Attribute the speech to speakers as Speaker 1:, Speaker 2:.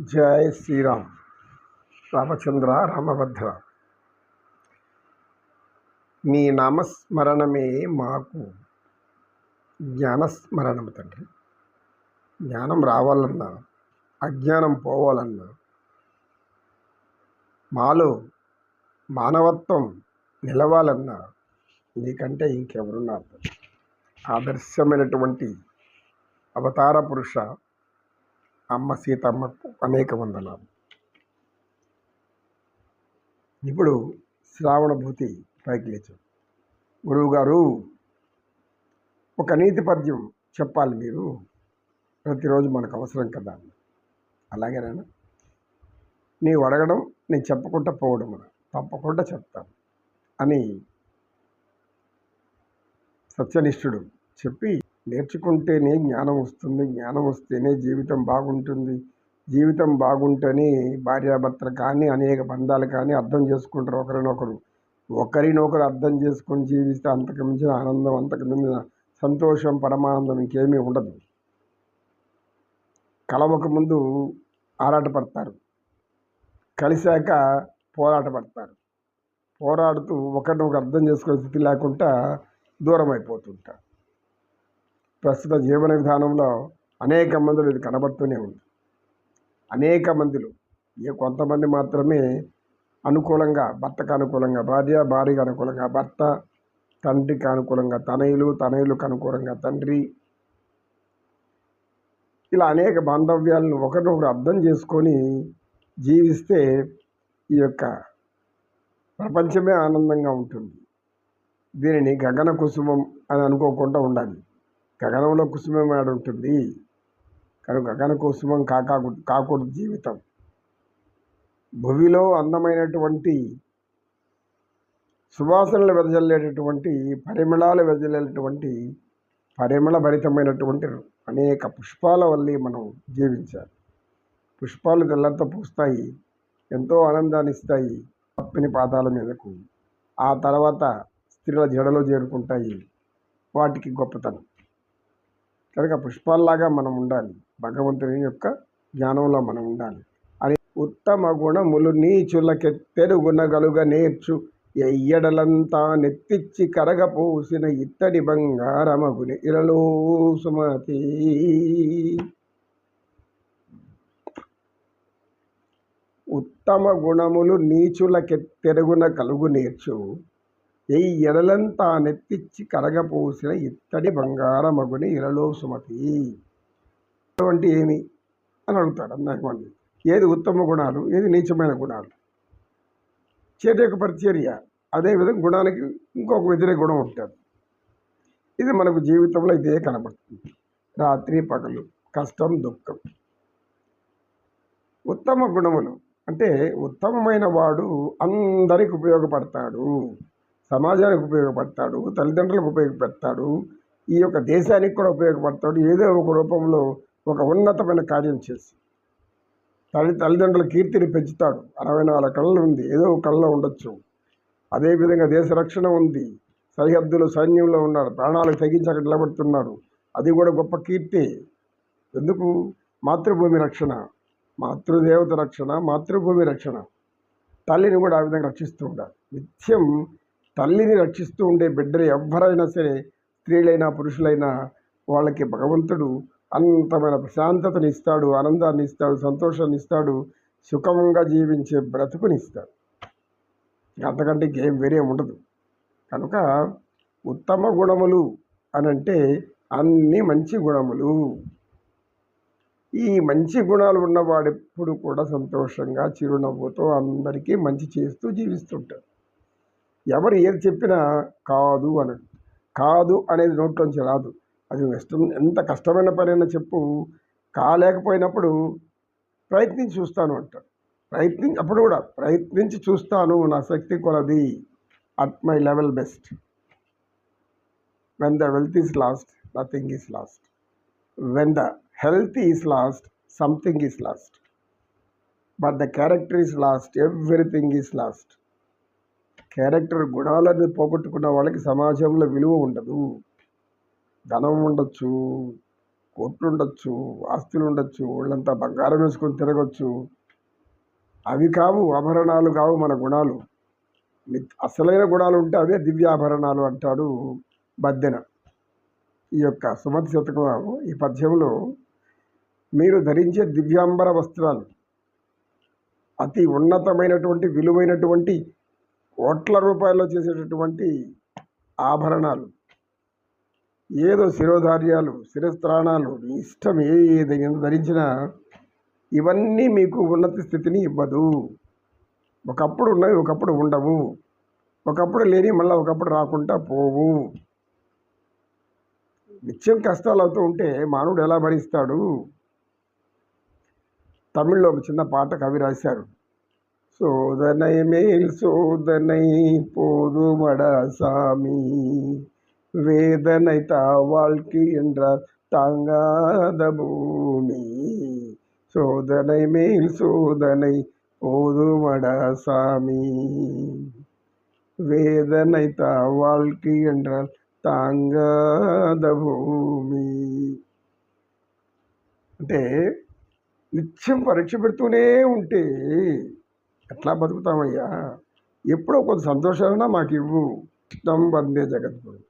Speaker 1: జయ శ్రీరామ్. రామచంద్ర రామభద్ర. మీ నామస్మరణమే మాకు జ్ఞానస్మరణం తండ్రి. జ్ఞానం రావాలన్నా అజ్ఞానం పోవాలన్నా మాలో మానవత్వం నిలవాలన్నా నీకంటే ఇంకెవరున్నారు? ఆదర్శమైనటువంటి అవతార పురుష అమ్మ సీతమ్మకు అనేక వందనాలు. ఇప్పుడు శ్రావణభూతి పైకి లేచాం. గురువుగారు ఒక నీతి పద్యం చెప్పాలి మీరు. ప్రతిరోజు మనకు అవసరం కదా. అలాగేనా నీవు అడగడం నేను చెప్పకుండా పోవడం అన్న. తప్పకుండా చెప్తాను అని సత్యనిష్ఠుడు చెప్పి నేర్చుకుంటేనే జ్ఞానం వస్తుంది జ్ఞానం వస్తేనే జీవితం బాగుంటుంది. జీవితం బాగుంటేనే భార్యాభర్తలు కానీ అనేక బంధాలు కానీ అర్థం చేసుకుంటారు ఒకరినొకరు. ఒకరినొకరు అర్థం చేసుకొని జీవిస్తే అంతకు మించిన ఆనందం అంతకు మించిన సంతోషం పరమానందం ఇంకేమీ ఉండదు. కలవక ముందు ఆరాటపడతారు. కలిశాక పోరాటపడతారు. పోరాడుతూ ఒకరినొకరు అర్థం చేసుకునే స్థితి లేకుండా దూరం అయిపోతుంటారు ప్రస్తుత జీవన విధానంలో అనేక మందిలో ఇది కనబడుతూనే ఉంది. అనేక మందిలో. ఏ కొంతమంది మాత్రమే అనుకూలంగా భర్తకు అనుకూలంగా భార్య భార్యకు అనుకూలంగా భర్త తండ్రికి అనుకూలంగా తనయులు తనయులకు అనుకూలంగా తండ్రి ఇలా అనేక బాంధవ్యాలను ఒకరినొకరు అర్థం చేసుకొని జీవిస్తే ఈ యొక్క ప్రపంచమే ఆనందంగా ఉంటుంది. దీనిని గగన కుసుమం అని అనుకోకుండా ఉండాలి. గగనంలో కుసుమం ఆడ ఉంటుంది. కనుక గగన కుసుమం కాకా కాకూడదు జీవితం. భువిలో అందమైనటువంటి సువాసనలు వెదజల్లేటటువంటి పరిమళాలు వెదజల్లేటటువంటి పరిమళ భరితమైనటువంటి అనేక పుష్పాల వల్లే మనం జీవించాలి. పుష్పాలు తెల్లంతా పూస్తాయి ఎంతో ఆనందాన్ని ఇస్తాయి పప్పిని పాదాల మీదకు. ఆ తర్వాత స్త్రీల జడలో చేరుకుంటాయి. వాటికి గొప్పతనం. కనుక పుష్పాల్లాగా మనం ఉండాలి. భగవంతుని యొక్క జ్ఞానంలో మనం ఉండాలి. అని ఉత్తమ గుణములు నీచులకెత్తెరు గుణగలుగ నేర్చు. ఎయ్యడలంతా నెత్తిచ్చి కరగపోసిన ఇత్తడి బంగారమగుని ఇరలో సుమతి. ఉత్తమ గుణములు నీచులకెత్తెరుగున కలుగు నేర్చు. ఎయి ఎడలంతా నెత్తిచ్చి కరగపోసిన ఇత్తడి బంగారమగుని ఇరలో సుమతి. అటువంటి ఏమి? అని అడుగుతాడు అన్నాక మంది ఏది ఉత్తమ గుణాలు? ఏది నీచమైన గుణాలు? చేటి యొక్క పరిచర్య. అదేవిధంగా గుణానికి ఇంకొక వ్యతిరేక గుణం ఉంటుంది. ఇది మనకు జీవితంలో ఇదే కనబడుతుంది. రాత్రి పగలు కష్టం దుఃఖం. ఉత్తమ గుణములు అంటే ఉత్తమమైన వాడు అందరికి ఉపయోగపడతాడు. సమాజానికి ఉపయోగపడతాడు తల్లిదండ్రులకు ఉపయోగపడతాడు ఈ యొక్క దేశానికి కూడా ఉపయోగపడతాడు ఏదో ఒక రూపంలో ఒక ఉన్నతమైన కార్యం చేసి. తల్లి తల్లిదండ్రుల కీర్తిని పెంచుతాడు. అరవై నాలుగు కళ్ళు ఉంది ఏదో ఒక కళ్ళలో ఉండొచ్చు. అదేవిధంగా దేశ రక్షణ ఉంది. సరిహద్దులు సైన్యంలో ఉన్నారు ప్రాణాలకు తగ్గించి అక్కడ నిలబడుతున్నారు. అది కూడా గొప్ప కీర్తి. ఎందుకు? మాతృభూమి రక్షణ మాతృదేవత రక్షణ మాతృభూమి రక్షణ. తల్లిని కూడా ఆ విధంగా రక్షిస్తూ ఉండాలి. నిత్యం తల్లిని రక్షిస్తూ ఉండే బిడ్డలు ఎవరైనా సరే స్త్రీలైనా పురుషులైనా వాళ్ళకి భగవంతుడు అనంతమైన ప్రశాంతతని ఇస్తాడు ఆనందాన్ని ఇస్తాడు సంతోషాన్ని ఇస్తాడు సుఖంగా జీవించే బ్రతుకుని ఇస్తాడు. అంతకంటే గేమ్ వేరే ఉండదు. కనుక ఉత్తమ గుణములు అని అంటే అన్ని మంచి గుణములు. ఈ మంచి గుణాలు ఉన్నవాడు ఎప్పుడు కూడా సంతోషంగా చిరునవ్వుతో అందరికీ మంచి చేస్తూ జీవిస్తుంటాడు. ఎవరు ఏది చెప్పినా కాదు అనడు కాదు అనేది నోట్లోంచి రాదు. అది ఇష్టం ఎంత కష్టమైన పనైనా చెప్పు. కాలేకపోయినప్పుడు ప్రయత్నించి చూస్తాను అంటాడు ప్రయత్నించి అప్పుడు కూడా ప్రయత్నించి చూస్తాను నా శక్తి కొలది. At my level best when the wealth is lost nothing is lost when the health is lost something is lost but the character is lost everything is lost character గుణాలను పోగొట్టుకున్న వాళ్ళకి సమాజంలో విలువ ఉండదు. ధనం ఉండొచ్చు కోట్లు ఉండొచ్చు ఆస్తులు ఉండొచ్చు వాళ్ళంతా బంగారం వేసుకొని తిరగచ్చు. అవి కావు ఆభరణాలు కావు మన గుణాలు. అసలైన గుణాలు ఉంటే అవే దివ్యాభరణాలు అంటాడు బద్దెన ఈ యొక్క సుమతి శతకం ఈ పద్యంలో మీరు ధరించే దివ్యాంబర వస్త్రాలు అతి ఉన్నతమైనటువంటి విలువైనటువంటి కోట్ల రూపాయల్లో చేసేటటువంటి ఆభరణాలు ఏదో శిరోధార్యాలు శిరస్త్రాణాలు మీ ఇష్టం ఏ ఏదైనా ధరించినా ఇవన్నీ మీకు ఉన్నత స్థితిని ఇవ్వదు. ఒకప్పుడు ఉన్నవి ఒకప్పుడు ఉండవు. ఒకప్పుడు లేని మళ్ళీ ఒకప్పుడు రాకుండా పోవు. నిత్యం కష్టాలు అవుతూ ఉంటే మానవుడు ఎలా భరిస్తాడు? తమిళ్ళో ఒక చిన్న పాట కవి రాశారు. சோதனை மேல் சோதனை போதுமடா சாமி வேதனை தா வாழ்க்கை என்றால் தாங்காத பூமி சோதனை மேல் சோதனை போதுமடா சாமி వేదనై తా வாழ்க்கை என்றால் తాంగాద భూమి అంటే నిత్యం పరీక్ష పెడుతూనే ఉంటే ఎట్లా బతుకుతామయ్యా? ఎప్పుడో కొంత సంతోషాలన్నా మాకు ఇవ్వు ఇష్టం వందే జగద్గురు.